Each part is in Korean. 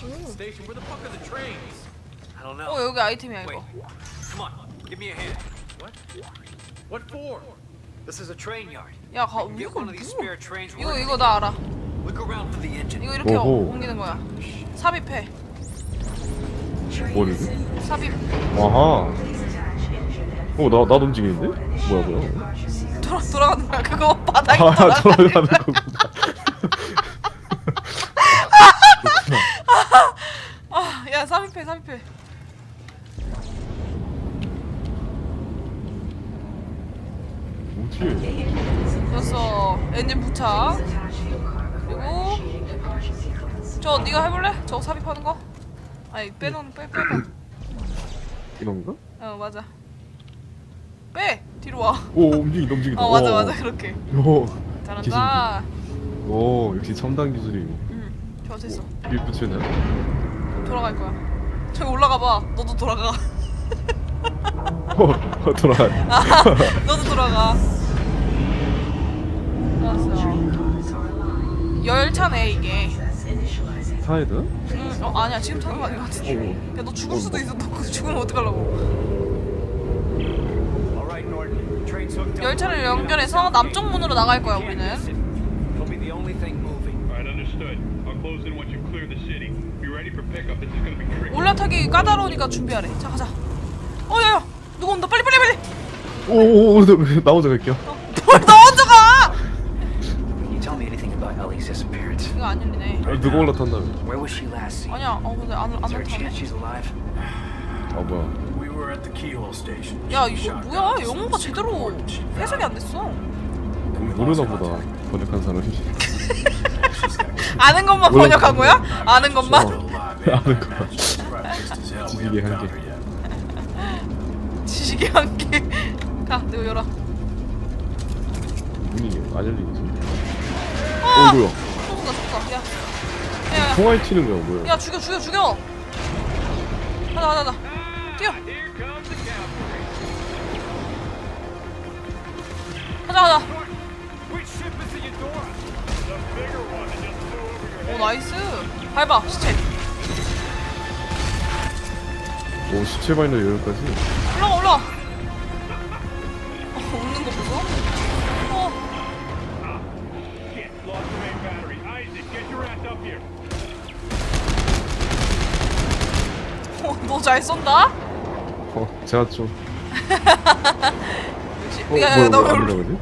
Station, where the fuck are the trains? I don't 어 know. 여기 아이템이야 Wait, 이거. come on, give me a hand. What? What for? This is a train yard. 야 가. Get 이거 one of these 뭐? spare trains 이거 running. 이거 나 알아. Look around for the engine. 이거 이렇게 오호. 옮기는 거야. 삽입해. 뭐니? 삽입. 와하. 어, 나, 나도 움직이는데? 뭐야, 뭐야? 돌아 돌아가는 거야. 그거 바닥에 아, 돌아. 돌아가는 거구나. 아, 야 삽입해 삽입해. 어떻게 됐어. 엔진 부착. 그리고 저 네가 해볼래? 저거 삽입하는 거? 아니 빼놓은 빼 빼봐. 이런가? 어 맞아. 빼 뒤로 와. 오, 움직인다, 움직인다. 어 맞아 오. 맞아 그렇게. 오, 잘한다. 오, 역시 첨단 기술이. 응. 좋아 됐어. 일 붙이네. 돌아갈 거야. 저기 올라가 봐. 너도 돌아가. 어, 돌아가. 아, 너도 돌아가. 알았어. 열차네 이게. 되나? 응. 어 아니야 지금 타는 거 아닌 것 같은데. 오. 야너 죽을 수도 있어. 너 죽으면 어떡하려고. 열차를 연결해서 남쪽 문으로 나갈 거야 우리는. It'll be the only thing moving. All right, understood. 올라타기 까다로우니까 준비하래. 자 가자. 어 야야 누구 온다. 빨리 빨리 빨리. 오, 오, 오, 나- 나 혼자 갈게요. 뭘너 먼저 가. Can you tell me anything about Ellie's disappearance? 이거 안 열리네. 아, 누가 올라탔나요? Where was she last seen? 아니야. 어 근데 안안 Is there a 나타네. chance she's alive? 아, 뭐야. We were at the keyhole station. 야 이거 뭐야? 영어가 제대로 해석이 안 됐어. 모르나 보다. 번역한 사람이. 아는 것만 몰라. 번역한 거야? 아는 것만? 아는 거. 지식의 한계. 지식의 한계. 가, 내가 열어. 문이 안 열리지. 아! 어, 뭐야. 소수가 소수가. 야, 야, 야, 통화에 튀는 거야, 뭐야. 야, 죽여, 죽여, 죽여. 가자, 가자, 가자. 뛰어. 가자, 가자. 오, 나이스. 밟아, 시체. 오, 시체 바이너 여기까지. 올라가, 올라가. 어, 웃는 거 보소. 어, lost the main battery. Isaac, get your ass up here. 어너잘 쏜다? 어, 제가 좀. 역시. 어, 야, 야, 뭐야, 너 뭐야, 안 왜, 올라가지?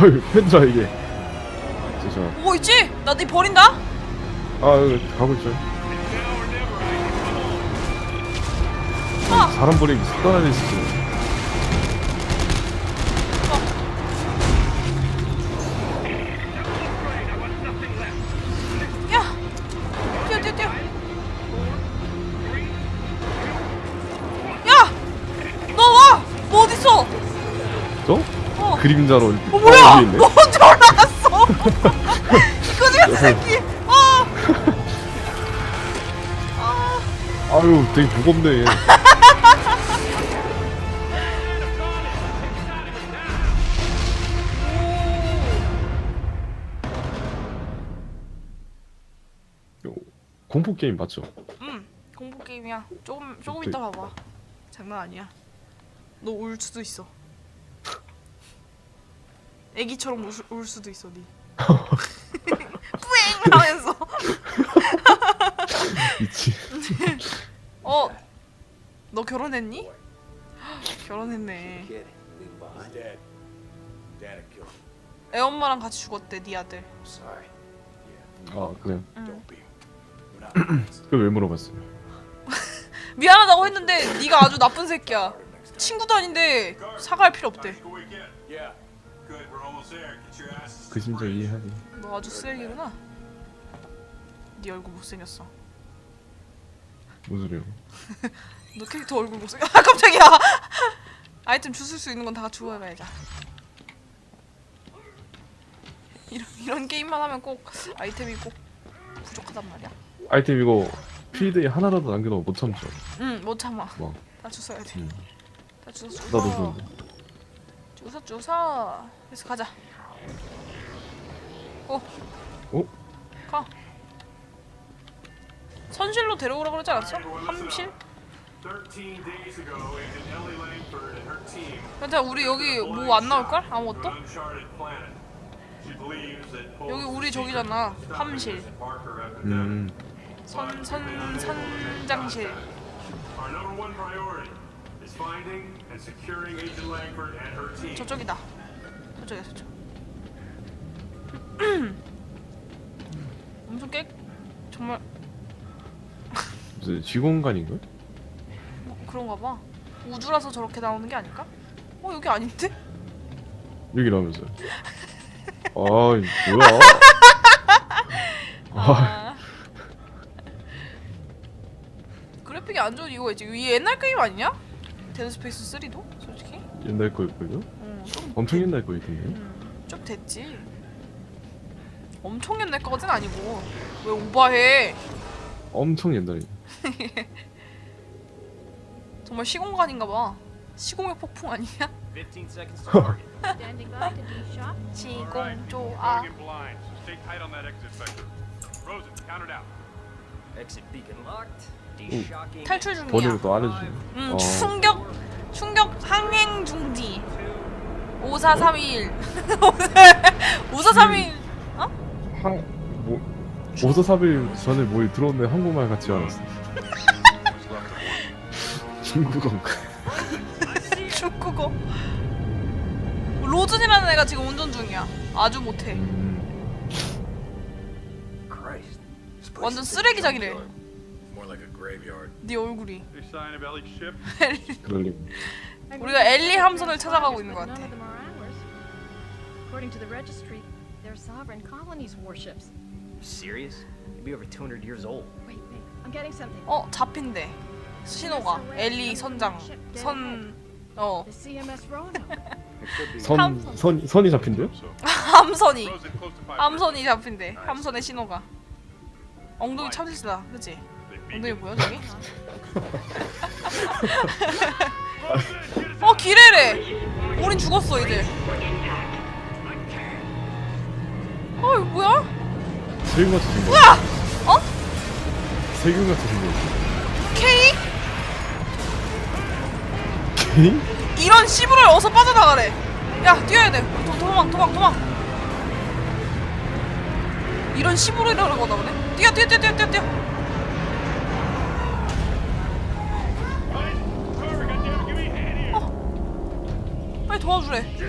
아유, 팬드라, 이게. 잠시만. 보고 있지? 나 네 버린다? 아, 여기 가고 on. 아, 사람 버리기 습관화돼. 야. 그림자로 이렇게. 어 뭐야? 위에 있네. 올라갔어. 그지 같은 새끼. 아. 아. 아유, 되게 무겁네. 얘. 공포 게임 맞죠? 음, 공포 게임이야. 조금 조금 이따 봐봐. 장난 아니야. 너 울 수도 있어. 애기처럼 울, 수- 울 수도 있어, 니. 뿌잉 하면서. 있지. 어, 너 결혼했니? 결혼했네. Dad killed him. 애 엄마랑 같이 죽었대, 네 아들. Sorry. 아, 그래. 응. Don't be. We're not friends. 그걸 왜 물어봤어요? 미안하다고 했는데 네가 아주 나쁜 새끼야. 친구도 아닌데 사과할 필요 없대. Yeah. 그 심정 이해하지. 너 아주 쓰레기구나. 네 얼굴 못생겼어. 무슨 소리요? 너 캐릭터 얼굴 못생. 아 깜짝이야. 아이템 주술 수 있는 건 다 주워야지. 이런 이런 게임만 하면 꼭 아이템이 꼭 부족하단 말이야. 아이템 이거 필드에 하나라도 남겨놓으면 못 참죠. 응, 못 참아. 뭐, 다 주워야 돼. 음. 다 주워. 나도 좋은데. 주워 주워. 그래서 가자. 고. 어? 가. 선실로 데려오라고 그러지 않았어? 함실? 13 days ago, Agent Ellie Langford and her team 근데 우리 여기 뭐 안 나올걸? 아무것도? 여기 우리 저기잖아. 함실. 음 선, 선, 선장실. Finding and securing Agent Langford and her team. 저쪽이다. 저쪽이야, 저쪽. 엄청 깨, 정말 무슨 지공간인가? 뭐 그런가 봐. 우주라서 저렇게 나오는 게 아닐까? 어, 여기 아닌데? 여기라면서 아 뭐야 아. 그래픽이 안 좋은 이유가 있지. 이 옛날 게임 아니냐? 데드 스페이스 3도? 솔직히? 옛날 거일걸요? 어, 좀, 엄청 옛날 거이던데 음, 좀 됐지. 엄청 옛날 거진 아니고. 왜 오바해? 엄청 옛날에 정말 시공간인가 봐. 시공의 폭풍 아니야? 15 seconds to target. Standing by to do shot. 시공조아. Going in blind, so stay tight on that exit vector. Rosen, count it out. Exit beacon locked. Deshocking. 탈출 중이야. 번호를 또안 해주네 음, 어. 충격 충격 항행 중지. 5431. 5431. 어? 한, 뭐, 5431 전에 뭐 들어온데 한국말 같지 않았어. 중국어인가? 중국어. 로즌이라는 애가 지금 운전 중이야. 아주 못해. 음, 완전 쓰레기장이래. Graveyard. 네 얼굴이. Any sign of Ellie's ship? 그럴 리가. 우리가 엘리 함선을 찾아가고 있는 것 같아. According to the registry, they're sovereign colonies' warships. Serious? You'd be over 200 years old. Wait, wait, I'm getting something. 어 잡힌대. 신호가 엘리 선장 선 어. The CMS Roanoke. It could be. 선, 선, 선이 잡힌대요? So, 함선이 Rosen, close to five. 함선이 잡힌대. 함선의 신호가. 엉덩이 참으시다, 그치? 엉덩이 뭐야 저기? 어 기레래. 우린 죽었어 이제. 어 이거 뭐야? 세균 같이 생겼어. 뭐야? 어? 세균 같이 생겼어. K? 이런 씨부를 어서 빠져나가래. 야 뛰어야 돼. 도, 도망 도망 도망. 이런 씨부르라는 거나 보네. 뛰어 뛰어 뛰어 뛰어 뛰어 뛰어. Carver, goddamn, give me a hand here. 빨리 도와주래. Grab some of that paneling and seal up that doorway. Says, why don't the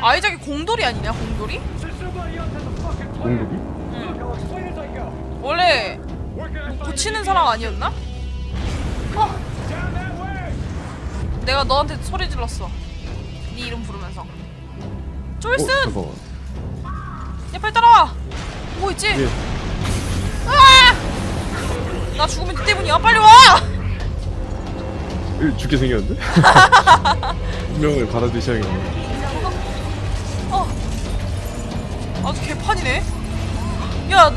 아이작이 공돌이 아니냐 공돌이? I go. 원래 고치는 사람 아니었나? 어. 내가 너한테 소리 질렀어. 네 이름 부르면서. 어, 쫄슨, 잠깐만. 야 빨리 따라와. 뭐 있지? 예. 아! 나 죽으면 네 때문이야. 빨리 와. 이 죽게 생겼는데? 운명을 받아들이셔야겠네. 어. 아주 개판이네. 야,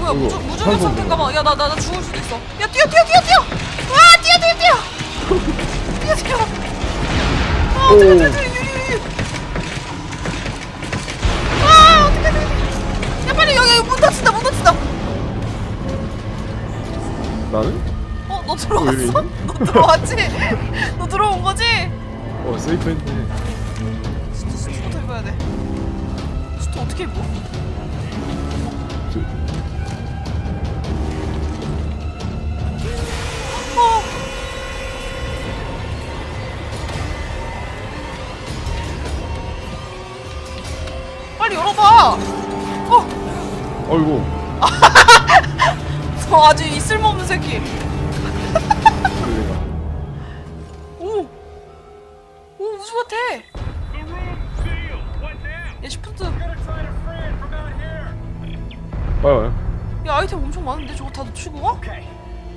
이거 뭐야? 어이구, 무중력 산소 상태인가 봐. 야, 나 나 나 죽을 수도 있어. 야, 뛰어 뛰어 뛰어 뛰어. 와, 뛰어 뛰어 뛰어. 뛰어 뛰어. 아. 어떡해, 어떡해. 너 빨리 와요. 야 아이템 엄청 많은데 저거 다 놓치고 가? Okay,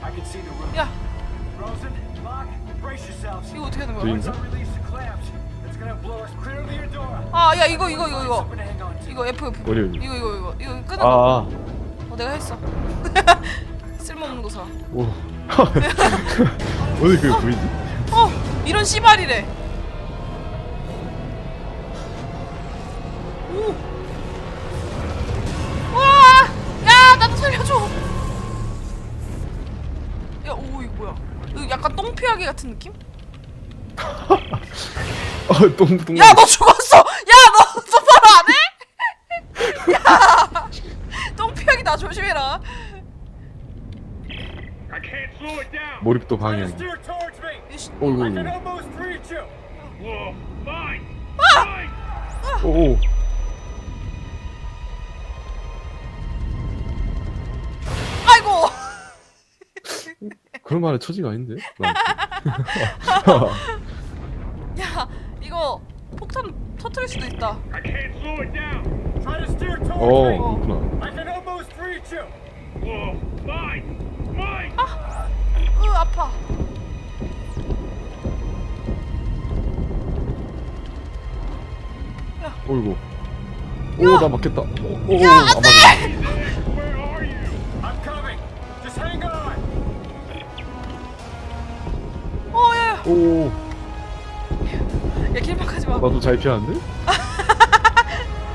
I can see the room. 야 Rosen, Locke, brace yourselves. 이거 어떻게 하는 거야? 저인가? Once I release the clamps, it's gonna blow us clear of the Eudora. 아 야 이거 이거 이거 이거 Something to hang on to. 이거 F F. 어디, 어디? 이거 이거 이거 이거 끄는 아, 거. 아. 어 내가 했어. 쓸모없는 거 사. 오. 오늘 그 보이지? 어 이런 씨발이래. 찌꺼기 같은 느낌? 아, 똥, 똥. 야 너 죽었어! 야너 똑바로 안 해? 야 똥피하기 나 조심해라 I can't slow it down. 몰입도 방해하기. Steer towards me. 이씨, 어이구. I can almost reach you. Whoa, mine. Ah! Mine. 오, 오. 그런 말에 처지가 아닌데? 나한테. 야 이거 폭탄 터트릴 수도 있다 I can't slow it down. Try to steer towards 어, me. 그렇구나. I can almost reach you. Whoa, mine. Mine. 으 아파 어이구. 오, 나 맞겠다. 오, 오, 오, 야, 안맞 오, 야 길막하지 마 나도 잘 피하는데?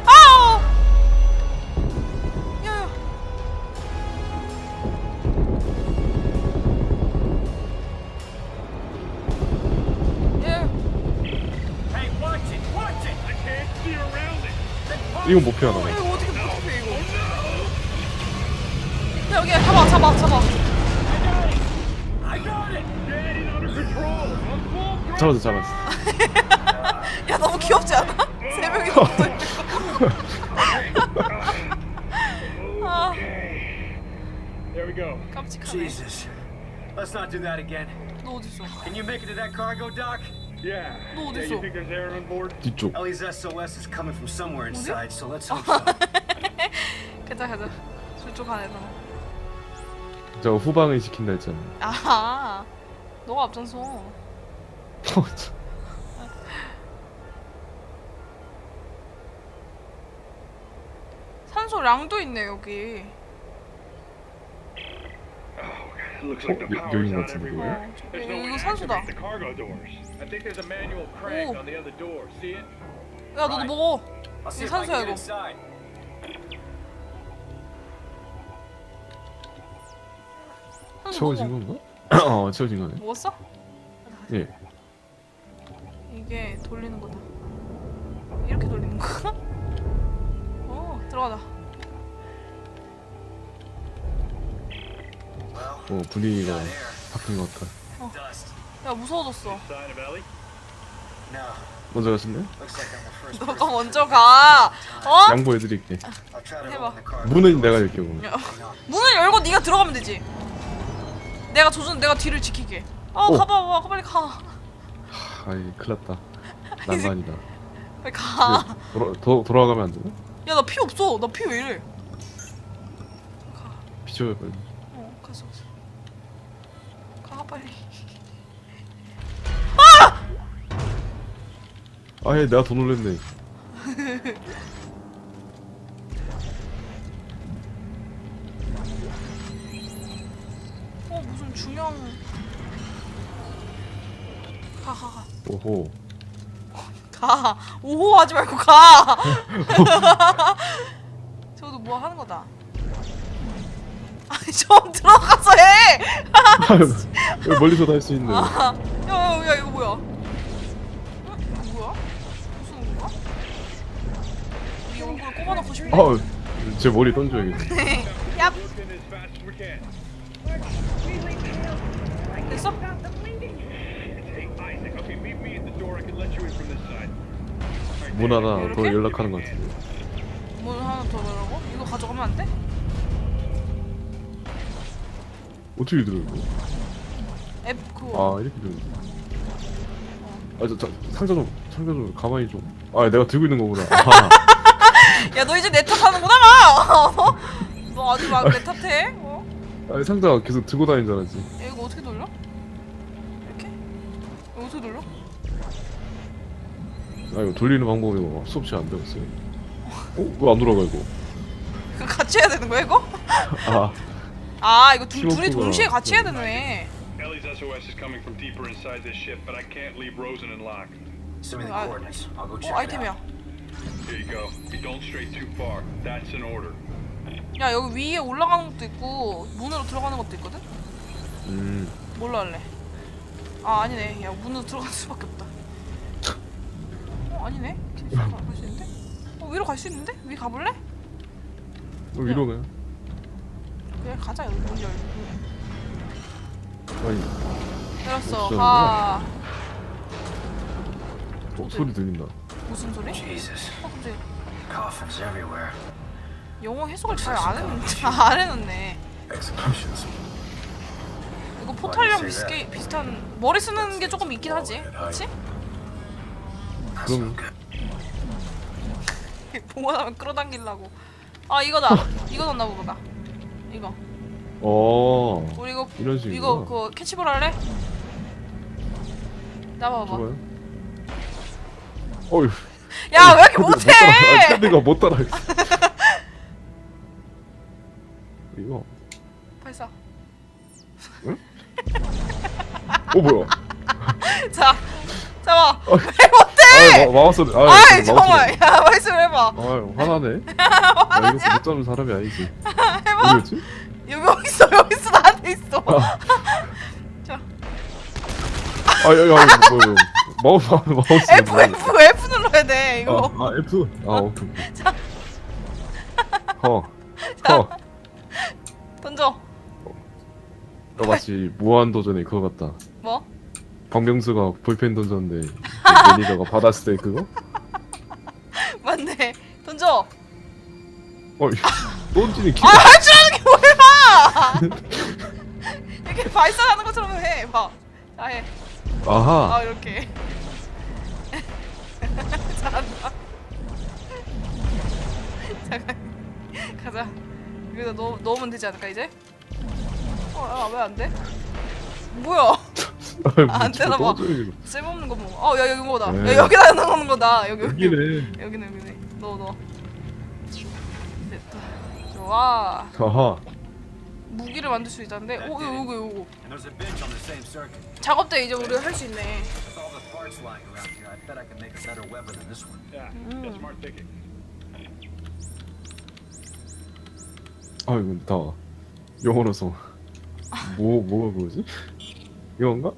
아우 야야 야 Hey, watch it. Watch it. I can't see around it. 이건 못 피하나 봐. 잡았어, 잡았어. 야 너무 귀엽지 않아? 세 명이 붙어 아 There we go. 깜찍하네 Jesus. Let's not do that again. 너 어딨어 Can you make it to that cargo dock? Yeah. 너 Yeah, 어딨어? you think there's air on board? 뒤쪽. Ellie's SOS is coming from somewhere inside, so let's hope so. 가자 가자 저쪽 안에 너저 후방을 시킨다 했잖아. 아하 너가 앞장서 어, 참. 산소 량도 있네 여기 It looks like the 어, 여- power's 여긴 out 같은데, everywhere. 어 저기 There's no way 이거 to 산소다 activate the cargo doors. I think there's a manual crank 오. on the other door. See it? 야 너도 먹어 I'll see 이거 if I 산소야 can get 이거 inside. 산소 채워진 먹어 건가? 어, 채워진 거네. 먹었어? 예. 이게 돌리는 거다 이렇게 돌리는 거야? 어 들어가자 어, 분위기가 바뀐 것 같아. Dust. 야 무서워졌어. 먼저 가실래? Looks like I'm the first 너가 먼저 가 어? 양보해드릴게. 해봐. 문은. 내가 열게, 오늘. 야, 문을 열고 네가 들어가면 되지 내가 조준 내가 뒤를 지킬게 어 오. 가봐 가봐 빨리 가 아이, 큰일 났다. 난간이다. 빨리 가 돌아, 도, 돌아가면 안 되나? 야 나 피 없어 나 피 왜 이래 비춰요, 빨리. 어 갔어 갔어 가 빨리 아예 내가 더 놀랬네. 어 무슨 중형 가가 가 오호. 가. 오호 하지 말고 가. 저도 뭐 하는 거다. 아니 좀 들어가서 해. 왜 멀리서도 할 수 있네. 아, 야, 야, 야 이거 뭐야? 응? 이거 뭐야? 무슨 건가? 이 얼굴 꼽아놓고 싶네. 아, 제 머리 던져야겠네. 얍. Can. 됐어? Hey, Isaac. Okay, meet me at the door. I can let you in from this side. All right, 문. 하나 더 이렇게? 연락하는 것 같은데. 뭘 하나 더 넣으라고? 이거 가져가면 안 돼? 어떻게 들어 이거? 앱 그거. 아 이렇게 들어. 아저 저, 상자 좀 상자 좀 가만히 좀. 아 내가 들고 있는 거구나. 아, 야 너 이제 내 탓하는구나. 어? 너 아주 막 내 탓해? 어? 아니 상자 계속 들고 다니는 줄 알았지. 야, 이거 어떻게 돌려? 이렇게? 이거 어떻게 돌려? 아 이거 돌리는 방법이 뭐 수없이 안 배웠어요. 어? 왜안 돌아가 이거? 이거 같이 해야 되는 거야 이거? 아 아 이거 둘, 둘이 키워프가 동시에 같이 해야 네. 되네 Ellie's SOS is coming from deeper inside this ship, but I can't leave Rosen in lock. Send me the 아, coordinates. I'll go 어 check it out. 아이템이야 Here you go. You don't stray too far. That's an order. 야 여기 위에 올라가는 것도 있고 문으로 들어가는 것도 있거든? 음. 뭘로 할래? 아 아니네. 야 문으로 들어갈 수밖에 없다. 어 아니네. 있는데? 어 위로 갈 수 있는데? 위 가볼래? 어, 위로 가요? 그래 가자 여기 문 열고. 아니 열었어. 없었는데? 아 어, 소리 들린다. 무슨 소리? Jesus. 어 갑자기 Coffins everywhere. 영어 해석을 잘 안 했는데 안 해놓네. Executions. 이거 포탈이랑 비슷게 비슷한 머리 쓰는 게 조금 있긴 하지, 그렇지? 그럼 보관하면 끌어당기려고. 아 이거다. 이거 넣나 보다. 이거. 어 우리 이거 이런 식이구나. 이거 그 캐치볼 할래? 나 봐봐. 좋아요. 어휴. 야 왜 이렇게 못해? 캐드가 못 따라. 이거. 발사. 어 뭐야? 자, 잡아. 어. 왜 마, 마우스. 아 아이 정말. 야 말씀 해봐. 아 화나네. 나 이거 못 잡는 사람이 아니지. 뭐였지? 여기 여기 있어 여기 있어 나한테 있어. 아. 자, 아야야 뭐, 뭐 마우스 마우스. F F F 눌러야 돼 이거. 아, 아 F. 아 오케이. 오케이. 허. 허. 던져. 너 마치 무한 도전에 그거 같다. 뭐? 박명수가 볼펜 던졌는데 매니저가 받았을 때 그거? 맞네. 던져. 어 던지는 키. 아 할줄 아는 게 뭐야? 이렇게 발사하는 것처럼 해. 봐. 자 해. 아하. 아 이렇게. 잘한다. 잠깐. 가자. 여기다 넣 넣으면 되지 않을까 이제? 어왜 안 돼? 뭐야? 안 되나 봐. 쓸모없는 거 뭐? 어 야 여기 뭐다. 네. 야 여기다 넣는 거다. 여기 여기. 여기네. 여기네 여기네. 넣어 넣어. 됐다. 좋아. 아하. 무기를 만들 수 있다는데. 오 이거 이거 이거. And there's a bench on the same circuit. 작업대 이제 우리 할수 있네. With all the parts lying around here, I bet I can make a better weapon than this one. Yeah, that's smart thinking. 아 이건 다 영어로서 뭐 뭐가 그거지? 이건가?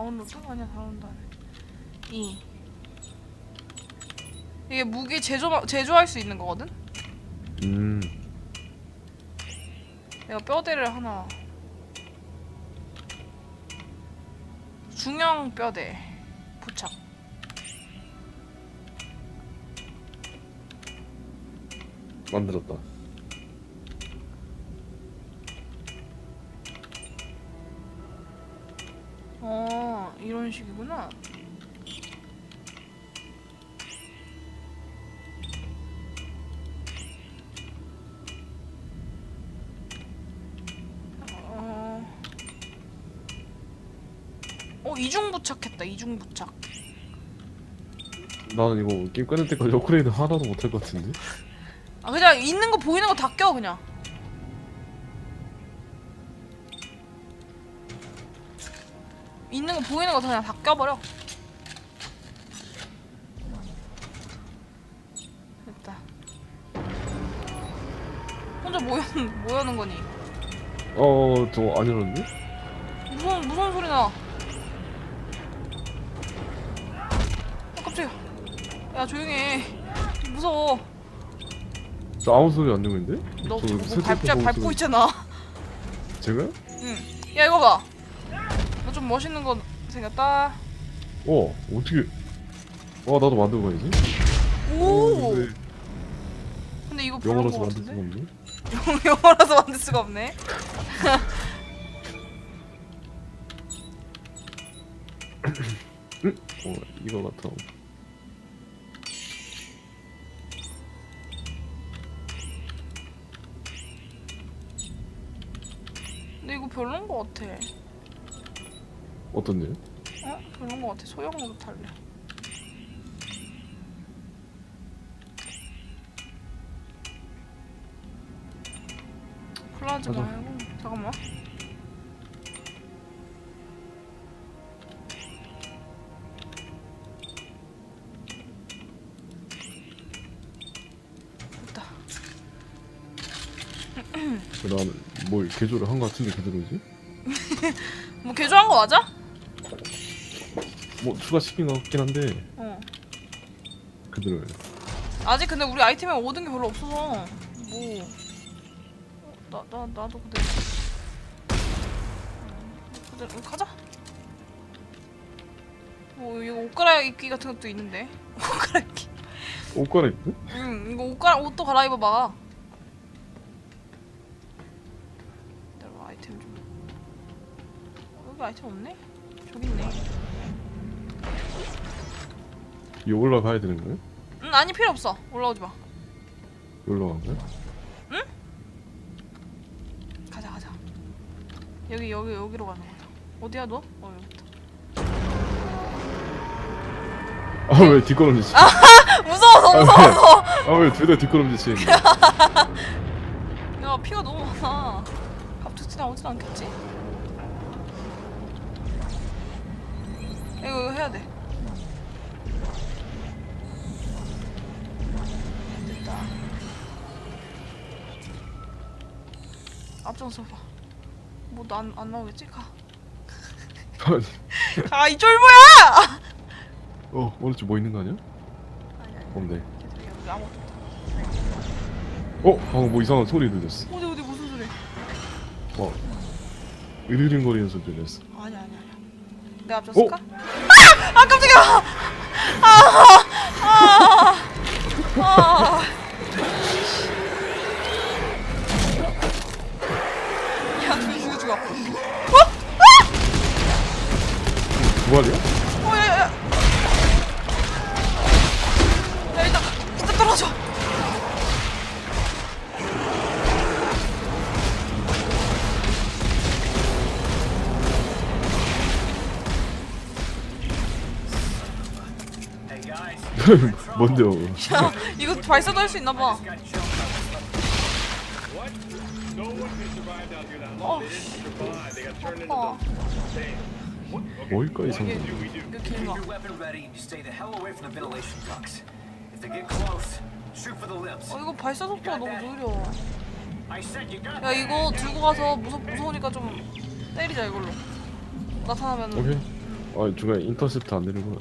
4온로트? 아니야 4온도 안 해. 2 이게 무기 제조, 제조할 수 있는 거거든? 음. 내가 뼈대를 하나 중형 뼈대 부착 만들었다. 어 이런 식이구나. 어, 어 이중 부착했다. 이중 부착. 나는 이거 게임 끝날 때까지 업그레이드 하나도 못할 것 같은데. 아 그냥 있는 거 보이는 거 다 껴 그냥. 거 보이는 거 다 그냥 다 껴버려. 됐다. 혼자 뭐여 뭐여는 거니? 어, 저거 안 열었는데? 무서운 무서운 소리 나. 어, 깜짝이야. 야 조용히 해. 무서워. 저 아무 소리 안 내고 있는데? 너뭐 밟자 밟고. 있잖아. 제가? 응. 야 이거 봐. 너좀 멋있는 거 생겼다. 어, 어떻게? 와, 나도 만들고 가야지. 오. 근데 근데 이거 영어로서 거 만들 수가 같은데? 없네. 영어라서 만들 수가 없네. 어, 이거 같아. 근데 이거 별론 거 같아. 어떤 일? 어? 별론 거 같아. 소형으로 탈래. 플라즈 맞아. 말고 잠깐만. 됐다. 나는 뭘 개조를 한 거 같은데 그대로지? 뭐 개조한 거 맞아? 뭐 추가 시킨 거 같긴 한데 어. 그대로예요. 아직 근데 우리 아이템에 얻은 게 별로 없어서 뭐. 어, 나, 나, 나도 그대로. 그대로 가자. 뭐 이거 옷 갈아입기 같은 것도 있는데. 옷 갈아입기. 옷 갈아입고? 응, 이거 옷 갈아 옷도 갈아입어봐. 내가 아이템 좀. 어, 여기 아이템 없네? 저기 있네. 이 올라가야 되는 거예요? 응, 아니 필요 없어. 올라오지 마. 올라간 거야? 가자, 가자. 여기 여기 여기로 가는 거야. 어디야 너? 어 여기다. 아왜 뒷걸음질 치? 무서워서 무서워서. 아왜 둘다 뒷걸음질 치는데? 야 피가 너무 많아. 갑자기 나오진 않겠지? 이거 이거 해야 돼. 앞장서 봐. 뭐안 안 나오겠지? 가. 가 이 쫄보야! 어 오른쪽 뭐 있는 거 아니야? 아니 아니. 없네. 걔들이 여기 아무것도 없다. 어 방금 뭐 이상한 소리 들렸어. 어디 어디 무슨 소리? 어 으르릉거리는 소리 들렸어. 아니 아니 아니. 내가 앞장설까? 아! 아 깜짝이야! 아! 아! 아! 야, 누구 죽어? 두 마리야? 어, 야, 야, 야. 야, 일단, 일단 떨어져. 뭔데요? 야, 이거 발사도 할 수 있나 봐. 어, 아파. 뭘까 이 상자? we do? 이거 Keep 길 봐. your weapon ready and you stay the hell away from the ventilation ducts. If they get close, shoot for the lips. 어, 이거 발사 속도가 너무 느려. I said you got 야, 이거 들고 가서 무서, 무서우니까 좀 때리자, 이걸로. 나타나면. 오케이. 아 중간에 인터셉트 안 되는구나.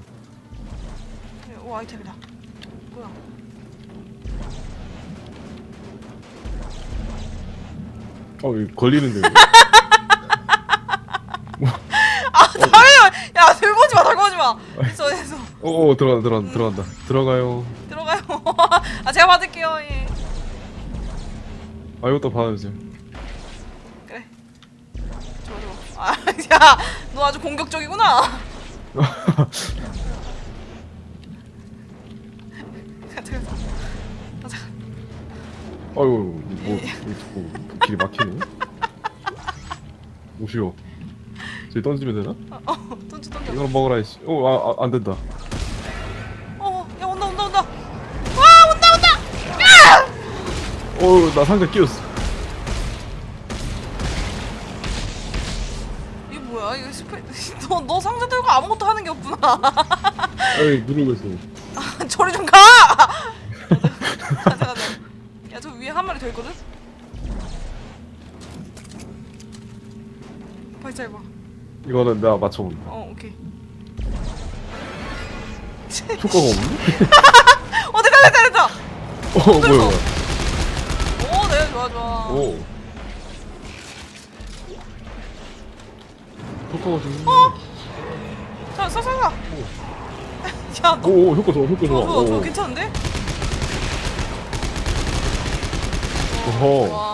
오, 아이템이다. 뭐야? 어 이거 걸리는데. 이거? 아, 당연히! 야, 들고 오지 마, 됐어, 됐어. 어, 어 들어간다 들어간다 들어간다 들어가요. 들어가요. 아, 제가 받을게요, 예. 아 이것도 받아주세요. 그래. 좋아, 좋아. 아, 야, 너 아주 공격적이구나. 가자, 가자. 가자. 아이고 뭐 길이 막히네. 오시오. 저기 던지면 되나? 어, 던져, 던져. 이거 먹어라 이씨. 어안 안 된다. 어, 야, 온다, 온다, 온다. 와, 온다, 온다! 야! 어나 상자 끼웠어. 이게 뭐야? 이거 스페... 너, 너 상자 들고 아무것도 하는 게 없구나. 아이 누르고 있어. 저리 좀 가! 가자, 가자. 야, 저 위에 한 마리 더 있거든? 발자해봐. 이거는 내가 맞춰본다. 어, 오케이. 효과가 없네? 어, 됐다, 됐다, 됐다! 어 뭐야 뭐야. 오, 네, 좋아, 좋아. 오. 효과가 좀. 자, 쏴, 쏴, 쏴. 야, 너. 오, 오 효과 좋아 효과 좋아. 좋아, 좋아, 좋아, 오. 괜찮은데? 어허. 좋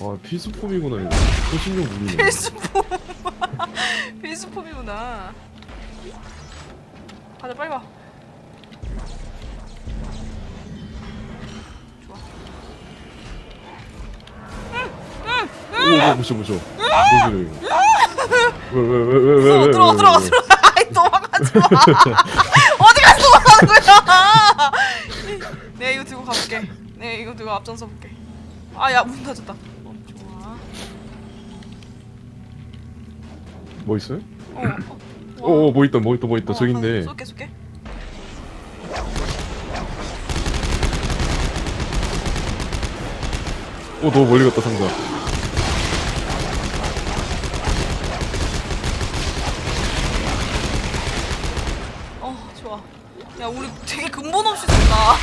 아. 아 필수품이구나 이거. 소신용 무기네. 필수품. 필수품이구나. 가자, 빨리 와. 좋아. 오, 무셔 무셔. 왜왜왜왜왜왜 들어가, 들어가, 들어가. 아이, 도망가지 마. 어디 가서 도망가는 거야? 내가 이거 들고 가볼게. 내가 이거 들고 앞장서 볼게. 아, 야, 문 닫혔다. 뭐 있어요? 어, 어. 와. 오, 뭐 있다, 뭐 있다, 뭐 있다. 어, 저기 있네. 쏠게, 쏠게. 오 너무 멀리 갔다 상자. 어 좋아. 야 우리 되게 근본 없이 쓴다.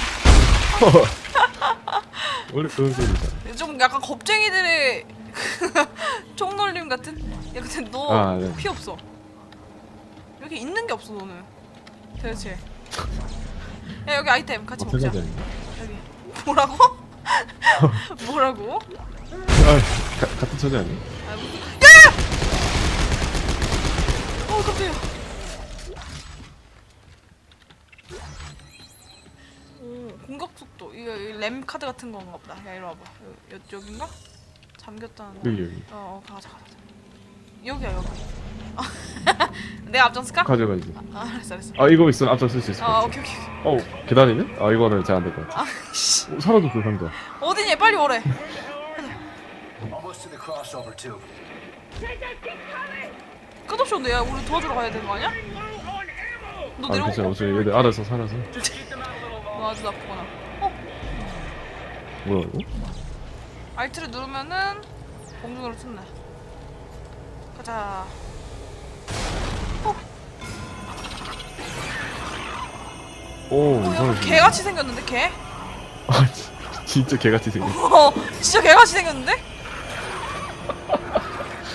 원래 그런 소리다. 좀 약간 겁쟁이들의 총놀림 같은? 야 근데 너 아, 네. 피 없어 여기 있는 게 없어 너는 대체 야 여기 아이템 같이 어떻게 먹자 해야 되는 여기 뭐라고? 뭐라고? 아 가, 같은 처지 아니야? 아, 무슨... 야야! 어 깜짝이야 오 공격 속도 이거, 램 카드 같은 건가 보다 야 이리 와봐 여, 여쪽인가? 잠겼다는 여기 여기. 어, 어 가자 가자 여기야 여기 내가 앞장쓸까? 가져가야지. 아 알았어 알았어 아 이거 있으면 앞장 쓸 수 있을 것 아 같아. 오케이 오케이 어 계단이네? 아 이거는 잘 안 될 것 같아. 아 씨 어, 사라졌어 상자. 어디니 빨리 오래 Almost to the crossover tube. 끝없이 온대 야 우리 도와주러 가야 되는 거 아니야? 너아 괜찮아 내려오고 어차피 얘들 알아서 살아서. 너 아주 나쁘구나 어? 뭐야 이거? 알트를 누르면은 공중으로 튼네 가자 어, 오어 이상해. 개같이 생겼는데 개? 아 진- 진짜 개같이 생겼. 어 진짜 개같이 생겼는데?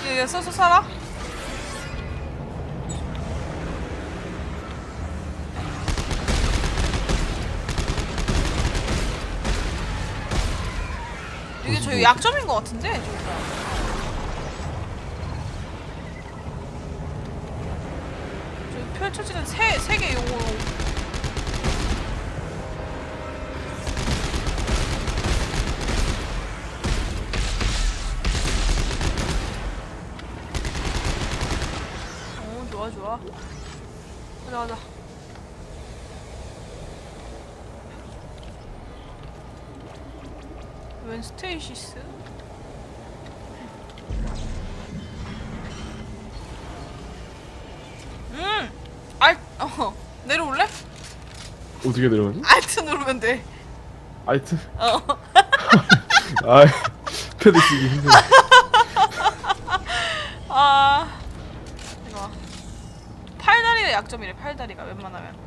얘얘 써서 살아? 저희 약점인 것 같은데 저기가. 저기 펼쳐지는 세, 세개 요거 어 좋아 좋아 가자 가자 웬 스테이시스? 음! 알, 어, 내려올래? 어떻게 내려가지? 알트 누르면 돼. 알트? 어. 아 패드 쓰기 힘들어. 아. 이거. 봐. 팔다리가 약점이래, 팔다리가 웬만하면.